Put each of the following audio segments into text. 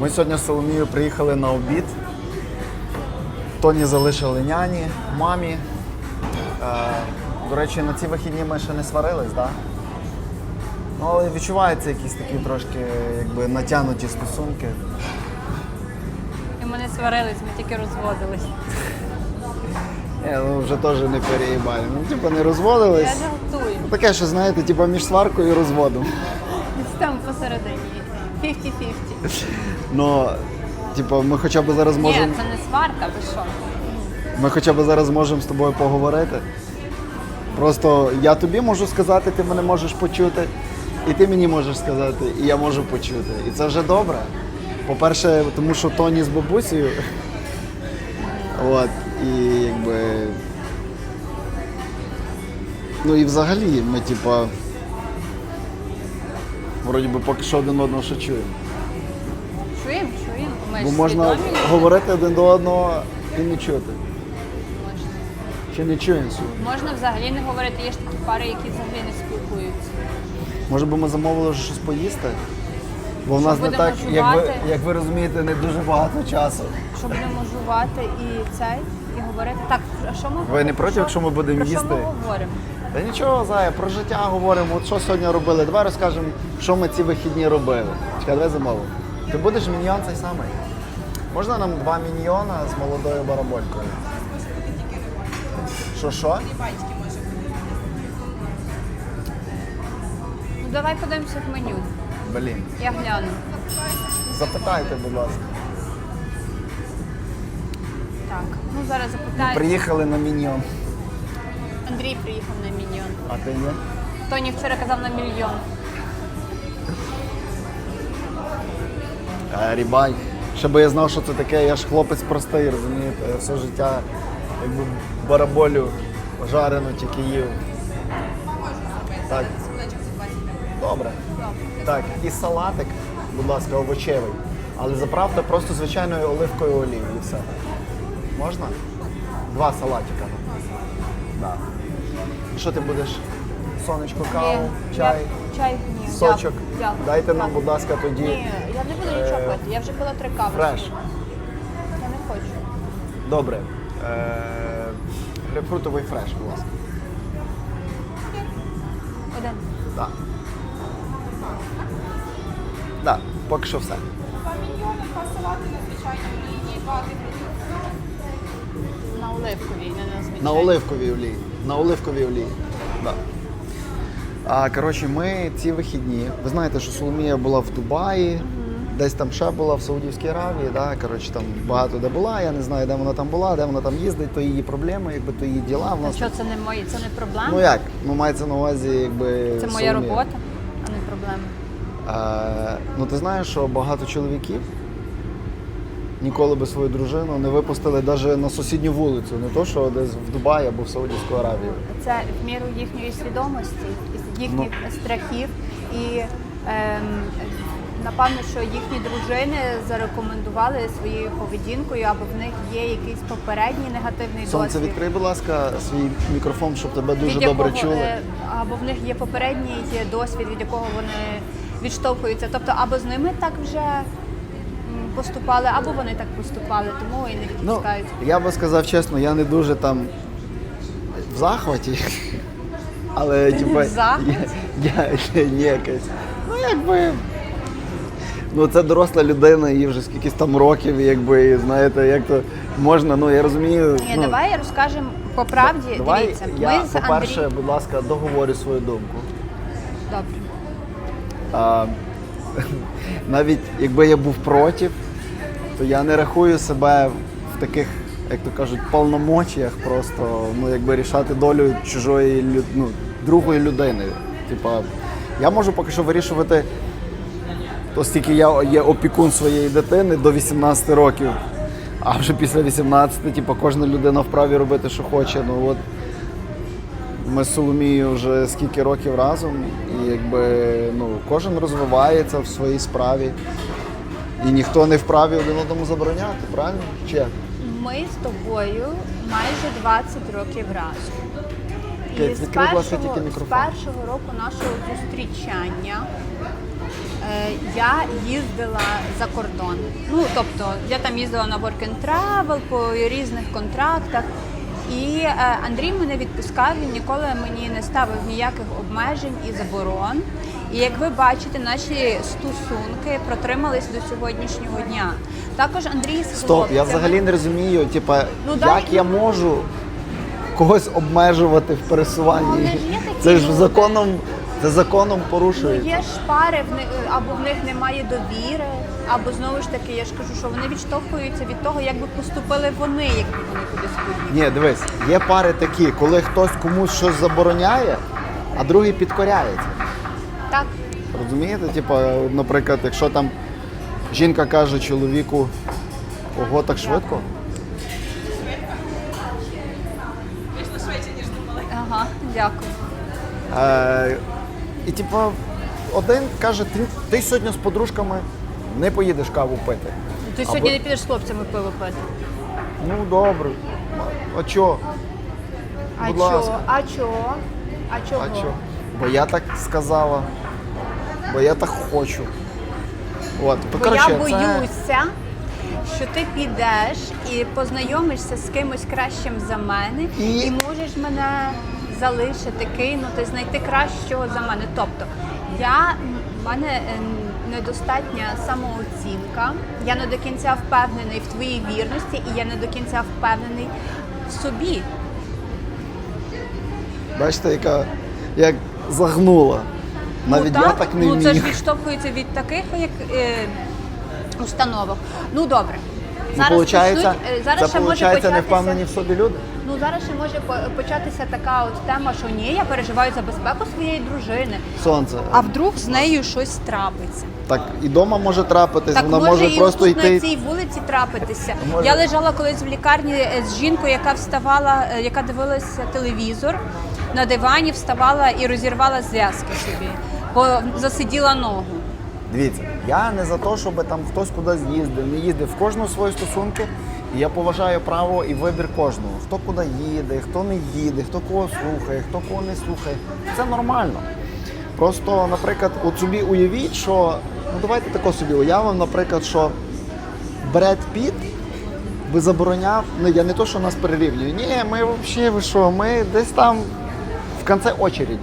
Ми сьогодні з Соломією приїхали на обід. Тоні залишили няні, мамі. Е, до речі, на ці вихідні ми ще не сварились, так? Да? Ну, але відчуваються якісь такі трошки якби, натягнуті стосунки. І ми не сварились, ми тільки розводились. Ні, ну вже теж не переїбали. Ну, типу, не розводились. Я жартую. Таке, що знаєте, типу між сваркою і розводом. Там посередині. 50-50. Ну, типу, ми хоча б зараз Ні, можемо. це не сварка, ви що? Ми хоча б зараз можемо з тобою поговорити. Просто я тобі можу сказати, ти мене можеш почути, і ти мені можеш сказати, і я можу почути. І це вже добре. По-перше, тому що Тоні з бабусею. От, і якби. Ну і взагалі ми, типа. Вроді би поки що один одного ще чуємо. Чуємо, чуємо. Ми Бо ж можна свідомі говорити один до одного і не чути. Можна. Чи не чуємо сьогодні? Можна взагалі не говорити, є ж такі пари, які взагалі не спілкуються. Може би ми замовили вже щось поїсти? Бо в нас не будемо так, як ви, жувати? як ви розумієте, не дуже багато часу. Що будемо жувати і цей, і говорити. Так, а що ми Ви не проти, якщо ми будемо про їсти? Що ми говоримо? Та нічого, Зая, про життя говоримо. От що сьогодні робили. Давай розкажемо, що ми ці вихідні робили. Чекай, давай замовимо. Ти будеш міньйон цей самий? Можна нам два міньйона з молодою бараболькою? Що що? Ну давай подивимося в меню. Блін. Я гляну. Запитайте, будь ласка. Так, ну зараз запитаю. Приїхали на міньйон. Андрій приїхав на мільйон. А ти ні? Тоні вчора казав на мільйон. Е, Рібай. Щоб я знав, що це таке, я ж хлопець простий, розумієте, я все життя якби бараболю жарену тільки їв. Так. Добре. Так, і салатик, будь ласка, овочевий. Але заправте просто звичайною оливкою олією і все. Можна? Два салатика. Да. Що ти будеш? Сонечко, каву, Ні, чай, я- чай ні. сочок. Дякую, дякую. Дайте нам, будь ласка, тоді. Ні, я не буду нічого Е, пити. Я вже пила три кави. Фреш. сьогодні. Я не хочу. Добре. Е, грейпфрутовий фреш, будь ласка. Один. Так. Так, поки що все. На оливковій, не на звичайній. На оливковій олії. На оливковій олії. Да. А коротше, ми ці вихідні. Ви знаєте, що Соломія була в Дубаї, десь там ще була в Саудівській Аравії. Да? Коротше, там багато де була. Я не знаю, де вона там була, де вона там їздить, то її проблеми, якби то її діла. В нас що це не мої, це не проблема? Ну як? Ну мається на увазі, якби. це моя Соломія. робота, а не проблема. Е, ну ти знаєш, що багато чоловіків ніколи би свою дружину не випустили навіть на сусідню вулицю, не то, що десь в Дубаї або в Саудівську Аравію. Це в міру їхньої свідомості, їхніх Ну. страхів і ем, напевно, що їхні дружини зарекомендували своєю поведінкою, або в них є якийсь попередній негативний Сонце, досвід. відкрий, будь ласка, свій мікрофон, щоб тебе дуже від добре якого, чули. або в них є попередній досвід, від якого вони відштовхуються. Тобто, або з ними так вже поступали, або вони так поступали, тому і не Ну, відпускають. я би сказав чесно, я не дуже там в захваті. Але в захваті? я, я, ні, якось. Ну якби. Ну, це доросла людина, їй вже скількись там років, якби, знаєте, як то можна, ну я розумію. Ні, ну, давай розкажемо по правді. Давай Дивіться, я, ми з по-перше, Андрієм. будь ласка, договорю свою думку. Добре. А, навіть якби я був проти, то я не рахую себе в таких, як то кажуть, повномочіях просто ну, якби рішати долю чужої ну, другої людини. Типа, я можу поки що вирішувати, оскільки я є опікун своєї дитини до 18 років. А вже після 18, типу, кожна людина вправі робити, що хоче. Ну от ми з Соломією вже скільки років разом, і якби ну, кожен розвивається в своїй справі. І ніхто не вправі один одному забороняти, правильно? Чи як? Ми з тобою майже 20 років разом. І з відкрий, будь ласка, першого, тільки з мікрофон. першого року нашого зустрічання Е, Я їздила за кордон. Ну тобто я там їздила на work and travel по різних контрактах. І е, Андрій мене відпускав, він ніколи мені не ставив ніяких обмежень і заборон. І як ви бачите, наші стосунки протримались до сьогоднішнього дня. Також Андрій з Стоп, я взагалі не розумію, типа, Ну, як дай- я можу когось обмежувати в Ну, пересуванні. такі Це ж законом, це законом Ну, є ж пари, в них, або в них немає довіри, або знову ж таки, я ж кажу, що вони відштовхуються від того, як би поступили вони, якби вони кудись поїхали. Ні, дивись, є пари такі, коли хтось комусь щось забороняє, а другий підкоряється. Так. Розумієте? Типа, наприклад, якщо там жінка каже чоловіку, ого, так швидко. Ага, дякую. Е, і типа, один каже, ти, ти сьогодні з подружками не поїдеш каву пити. Ти Або- сьогодні не підеш з хлопцями пиво пити. Ну добре. А чо? А Будь чого? ласка. А чого? А чого? А чо? Бо я так сказала. Бо я так хочу. От, Бо коротше, я це- боюся, що ти підеш і познайомишся з кимось кращим за мене, І- і, можеш мене залишити, кинути, знайти кращого за мене. Тобто, я в мене е, недостатня самооцінка, я не до кінця впевнений в твоїй вірності, і я не до кінця впевнений в собі. Бачите, яка як загнула. Навіть ну, я так не ну, вмію. це ж відштовхується від таких як е, установок. Ну добре. Ну, получається, почнуть, е, зараз це ще може получається не початися. впевнені в собі люди. Ну зараз ще може початися така от тема, що ні, я переживаю за безпеку своєї дружини. Сонце. А вдруг з нею щось трапиться? Так і дома може трапитись, Так вона може, може і просто тут йти. на цій вулиці трапитися. Може. Я лежала колись в лікарні е, з жінкою, яка вставала, е, яка дивилася телевізор на дивані, вставала і розірвала зв'язки собі, бо засиділа ногу. Дивіться, я не за те, щоб там хтось кудись їздив, не їздив. В кожного свої стосунки. І я поважаю право і вибір кожного. Хто куди їде, хто не їде, хто кого слухає, хто кого не слухає. Це нормально. Просто, наприклад, от собі уявіть, що ну давайте тако собі уявимо, наприклад, що Бред Піт би забороняв. Ну я не то, що нас перерівнює. Ні, ми взагалі ви що, ми десь там в кінці очереді.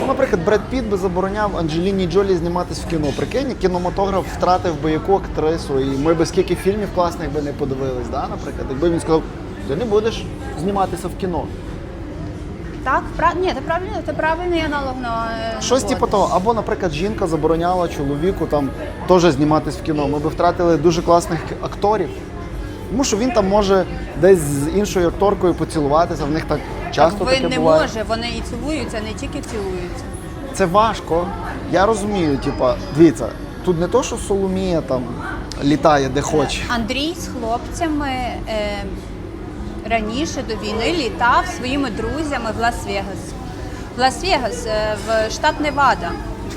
Ну, наприклад, Бред Піт би забороняв Анджеліні Джолі зніматись в кіно. Прикинь, кінематограф втратив би яку актрису, і ми би скільки фільмів класних би не подивились, да, наприклад, якби він сказав, ти не будеш зніматися в кіно. Так, прав... Ні, це правильно, це правильний аналог на е, Щось типу того. Або, наприклад, жінка забороняла чоловіку там теж зніматись в кіно. Ми би втратили дуже класних акторів. Тому що він там може десь з іншою акторкою поцілуватися, в них так часто Так, ви таке не буває. може, вони і цілуються, не тільки цілуються. Це важко. Я розумію, типа, дивіться, тут не то, що Соломія там літає де хоче. Андрій з хлопцями е, раніше до війни літав своїми друзями в Лас-Вегас. В Лас-Вегас, е, в штат Невада,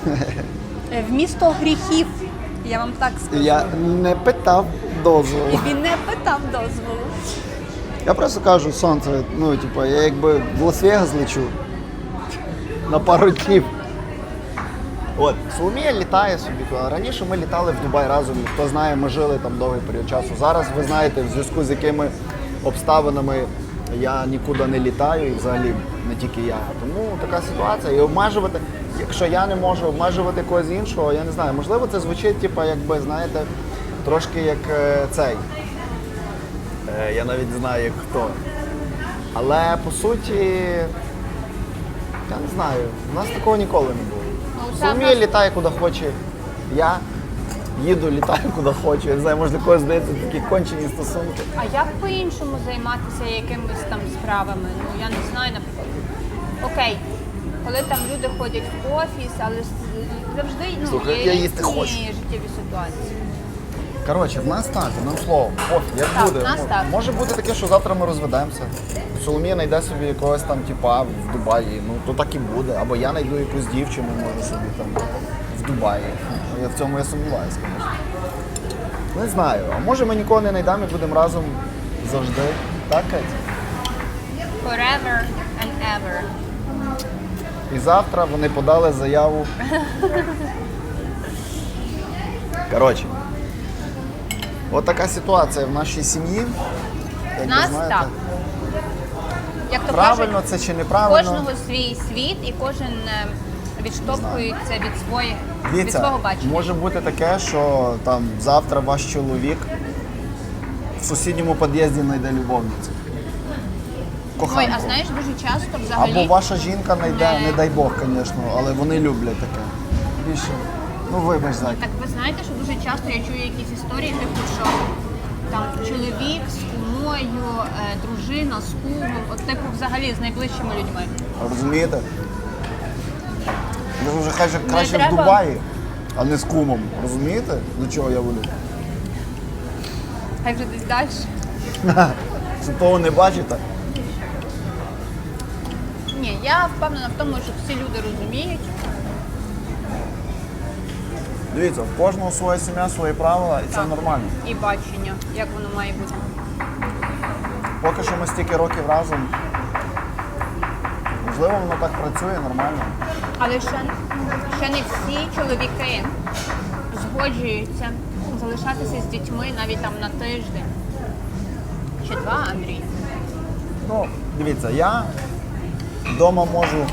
в місто гріхів. Я вам так скажу. Я не питав дозволу. І він не питав дозволу. Я просто кажу, сонце, ну, типа, я якби в Лас-Вегас лечу на пару днів. От, Соломія літає собі туди. Раніше ми літали в Дубай разом. Хто знає, ми жили там довгий період часу. Зараз ви знаєте, в зв'язку з якими обставинами я нікуди не літаю і взагалі не тільки я. Тому така ситуація. І обмежувати, якщо я не можу обмежувати когось іншого, я не знаю, можливо, це звучить, типу, якби, знаєте, трошки як е, цей. Е, Я навіть не знаю, як хто. Але по суті, я не знаю, у нас такого ніколи не було. Ну, нас- літає куди хоче. Я їду, літаю куди хочу. Я не знаю, може для когось здається такі кончені стосунки. А як по-іншому займатися якимись там справами? Ну я не знаю, наприклад. Окей, коли там люди ходять в офіс, але завжди ну, Слухай, є я їсти різні хочу. життєві ситуації. Коротше, в нас так, нам слово. Пофіг, як Так, буде. в нас Ну, так. Може бути таке, що завтра ми розведемося. Соломія знайде собі якогось там типа в Дубаї. Ну то так і буде. Або я знайду якусь дівчину, може собі там в Дубаї. Ну, Я в цьому я сумніваюся, звісно. Не знаю. А може ми нікого не знайдемо і будемо разом завжди. Так, Кать? Forever and ever. І завтра вони подали заяву Коротше, от така ситуація в нашій сім'ї. Як ви Нас знаєте. так. Як то Правильно кажуть, це чи неправильно? кожного свій світ і кожен е, відштовхується від своїх від Дивіться, свого бачення. може бути таке, що там завтра ваш чоловік в сусідньому під'їзді знайде любовницю. Ой, Коханку. а знаєш, дуже часто взагалі. Або ваша жінка знайде, Не. не дай Бог, звісно, але вони люблять таке. Більше. Ну вибач, зайка. Так ви знаєте, що дуже часто я чую якісь історії, типу, що там чоловік з кумою, е, дружина з кумом, от типу взагалі з найближчими людьми. Розумієте? Ви вже хай же краще в треба. Дубаї, а не з кумом. Розумієте? До чого я веду? Хай вже десь далі. Що того не бачите? Ні, я впевнена в тому, що всі люди розуміють. Дивіться, в кожного своя сім'я, свої правила, і це Так. нормально. І бачення, як воно має бути. Поки що ми стільки років разом. Можливо, воно так працює нормально. Але ще, ще не всі чоловіки згоджуються залишатися з дітьми навіть там на тиждень. Чи два, Андрій? Ну, дивіться, я вдома можу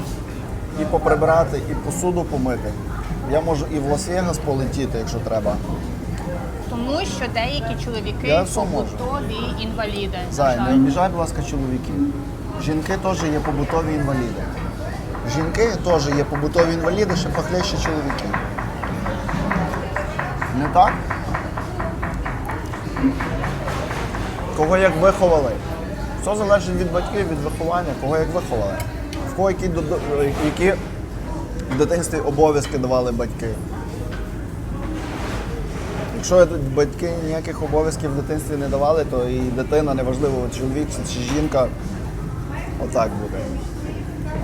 і поприбирати, і посуду помити. Я можу і в Лас-Вегас полетіти, якщо треба. Тому що деякі чоловіки все можу. побутові інваліди. Зай, не обіжай, будь ласка, чоловіків. Жінки теж є побутові інваліди. Жінки теж є побутові інваліди, ще похлеще чоловіки. Не так? Кого як виховали? Все залежить від батьків, від виховання, кого як виховали. В кого які, які в дитинстві обов'язки давали батьки. Якщо батьки ніяких обов'язків в дитинстві не давали, то і дитина, неважливо, чоловік чи жінка, отак буде.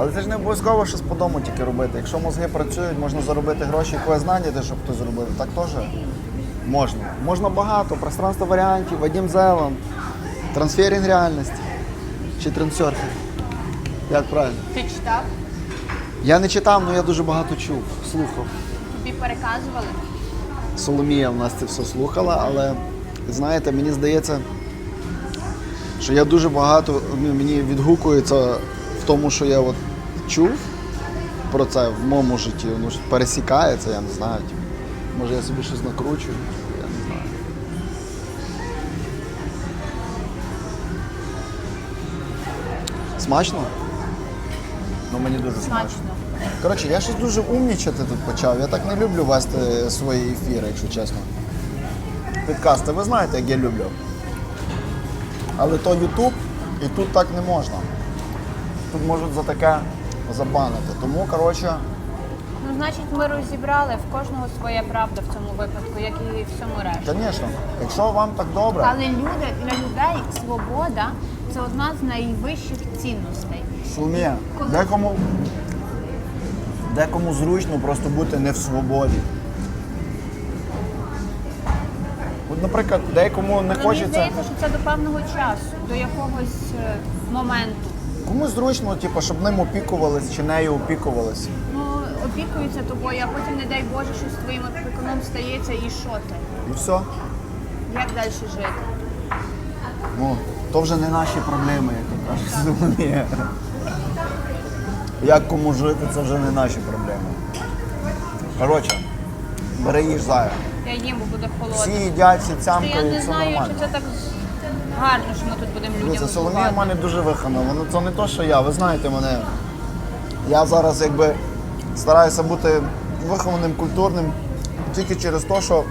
Але це ж не обов'язково щось по дому тільки робити. Якщо мозги працюють, можна заробити гроші, якось знаєте, щоб хтось зробив. Так теж можна. Можна багато, пространство варіантів, Вадим Зелан, трансферінг реальності чи трансерфінг. Як правильно? Ти читав? Я не читав, але я дуже багато чув, слухав. Тобі переказували? Соломія в нас це все слухала, але знаєте, мені здається, що я дуже багато ну, мені відгукується в тому, що я от чув про це в моєму житті. Воно ж пересікається, я не знаю. типу. Може я собі щось накручую, я не знаю. Смачно? Ну мені дуже смачно. Смачно. Коротше, я щось дуже умнічати тут почав. Я так не люблю вести свої ефіри, якщо чесно. Підкасти, ви знаєте, як я люблю. Але то Ютуб, і тут так не можна. Тут можуть за таке забанити. Тому, коротше, Ну, значить, ми розібрали в кожного своя правда в цьому випадку, як і в всьому решті. звісно, якщо вам так добре, Але люди для людей свобода це одна з найвищих цінностей. Соломія, декому, декому зручно просто бути не в свободі. От, наприклад, декому не Але мені хочеться. здається, що це до певного часу, до якогось е, моменту. Комусь зручно, типу, щоб ним опікувались чи нею опікувались. Ну, опікуються тобою, а потім, не дай Боже, щось з твоїм опікуном стається, і що ти? І все. Як далі жити? Ну, то вже не наші проблеми, як то кажуть Як кому жити, це вже не наші проблеми. Коротше, бери їж зая. Я їм, бо буде Всі їдять, всі Та я не все знаю, нормально. чи це так гарно, що ми тут будемо людям. Дивіться, Соломія в мене дуже вихована. Воно це не то, що я. Ви знаєте мене. Я зараз якби стараюся бути вихованим, культурним тільки через те, що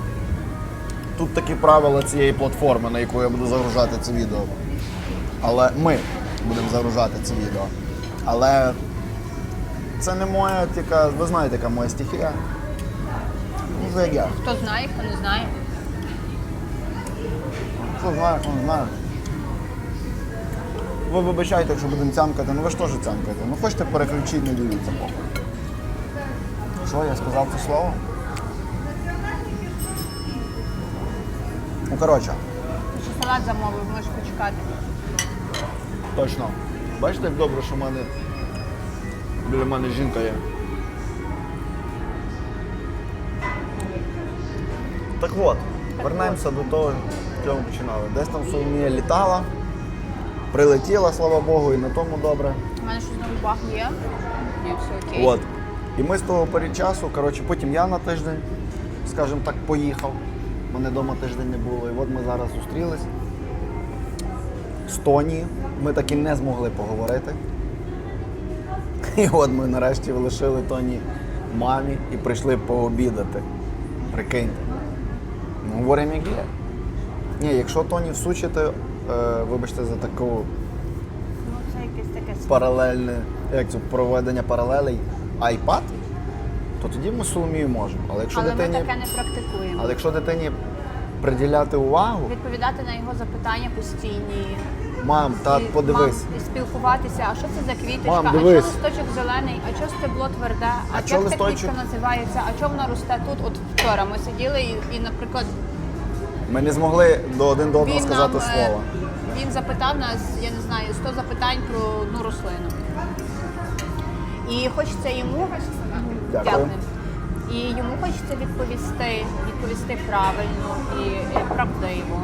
тут такі правила цієї платформи, на яку я буду загружати це відео. Але ми будемо загружати це відео. Але це не моя тільки, ви знаєте, яка моя стихія. Ну, як я. Хто знає, хто не знає. Хто знає, хто не знає. Ви вибачайте, якщо будемо цямкати, ну ви ж теж цямкаєте. Ну хочете переключити, не дивіться. Що, я сказав це слово? Ну, коротше, Ти ще салат замовив, можеш почекати. точно. Бачите, як добре, що в мене біля мене жінка є. Так от, вернемося до того, ми починали. Десь там Соломія літала, прилетіла, слава Богу, і на тому добре. У мене щось знову баг є. Ні, все окей. От. І ми з того перечасу, коротше, потім я на тиждень, скажімо так, поїхав. Мене вдома тиждень не було. І от ми зараз зустрілись з Тоні. Ми так і не змогли поговорити. І от ми нарешті лишили Тоні мамі і прийшли пообідати. Прикиньте. Ну, говоримо як є. Ні, якщо Тоні всучити, е, вибачте за таку Ну, це якесь таке паралельне, як це проведення паралелей iPad, то тоді ми з Соломією можемо. Але якщо Але ми таке не практикуємо. але якщо дитині приділяти увагу, Відповідати на його запитання постійні. мам, так І, подивись. Мам, і спілкуватися, а що це за квіточка, Мам, а що дивись. листочок зелений, а що стебло тверде, а, А як чо ця листочок? квітка називається, а що вона росте тут? От вчора ми сиділи і, і наприклад, Ми не змогли до один до одного він сказати нам е, слово. він запитав нас, я не знаю, 100 запитань про одну рослину. І хочеться йому Дякую. І йому хочеться відповісти, відповісти правильно і, і правдиво.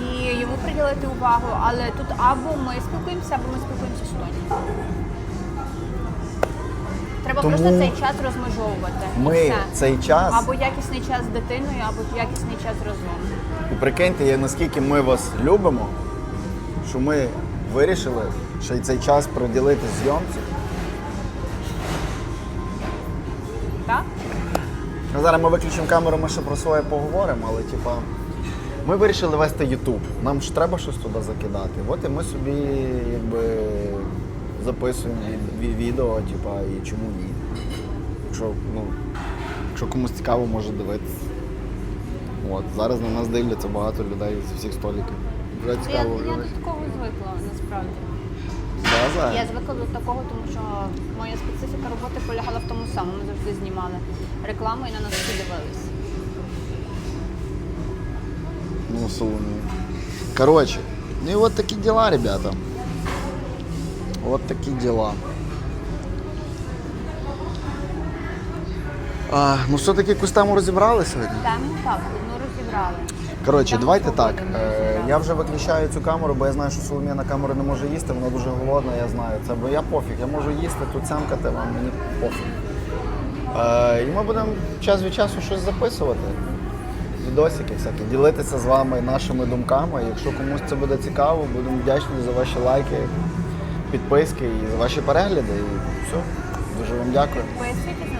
І йому приділити увагу, але тут або ми спілкуємося, або ми спілкуємося з Тоні. Треба Тому просто цей час розмежовувати. Ми все. цей час, Або якісний час з дитиною, або якісний час разом. і прикиньте, я- наскільки ми вас любимо, що ми вирішили ще й цей час приділити зйомці. Так? Ну, зараз ми виключимо камеру, ми ще про своє поговоримо, але типа. Ми вирішили вести YouTube. Нам ж треба щось туди закидати. От і ми собі якби записуємо ві- відео, типа, і чому ні. Якщо, ну, якщо комусь цікаво, може дивитися. От, зараз на нас дивляться багато людей з всіх столиків. Вже Я, цікаво я вже. до такого звикла насправді. Да, Зая? Я звикла до такого, тому що моя специфіка роботи полягала в тому самому. Ми завжди знімали рекламу і на нас всі дивились. Ну, Соломія. Короче, ну и вот такие дела, ребята. Вот такие дела. А, ну все-таки якусь тему розібрали сьогодні. Тему так, одну розібрали. Коротше, Тему давайте так. Е, розібрали. я вже виключаю цю камеру, бо я знаю, що Соломія на камеру не може їсти, вона дуже голодна, я знаю це. Бо я пофіг, я можу їсти, тут сямкати вам, мені пофіг. Е, і ми будемо час від часу щось записувати. Відосики всякі, ділитися з вами нашими думками. Якщо комусь це буде цікаво, будемо вдячні за ваші лайки, підписки і за ваші перегляди. І все. Дуже вам дякую. Поясніть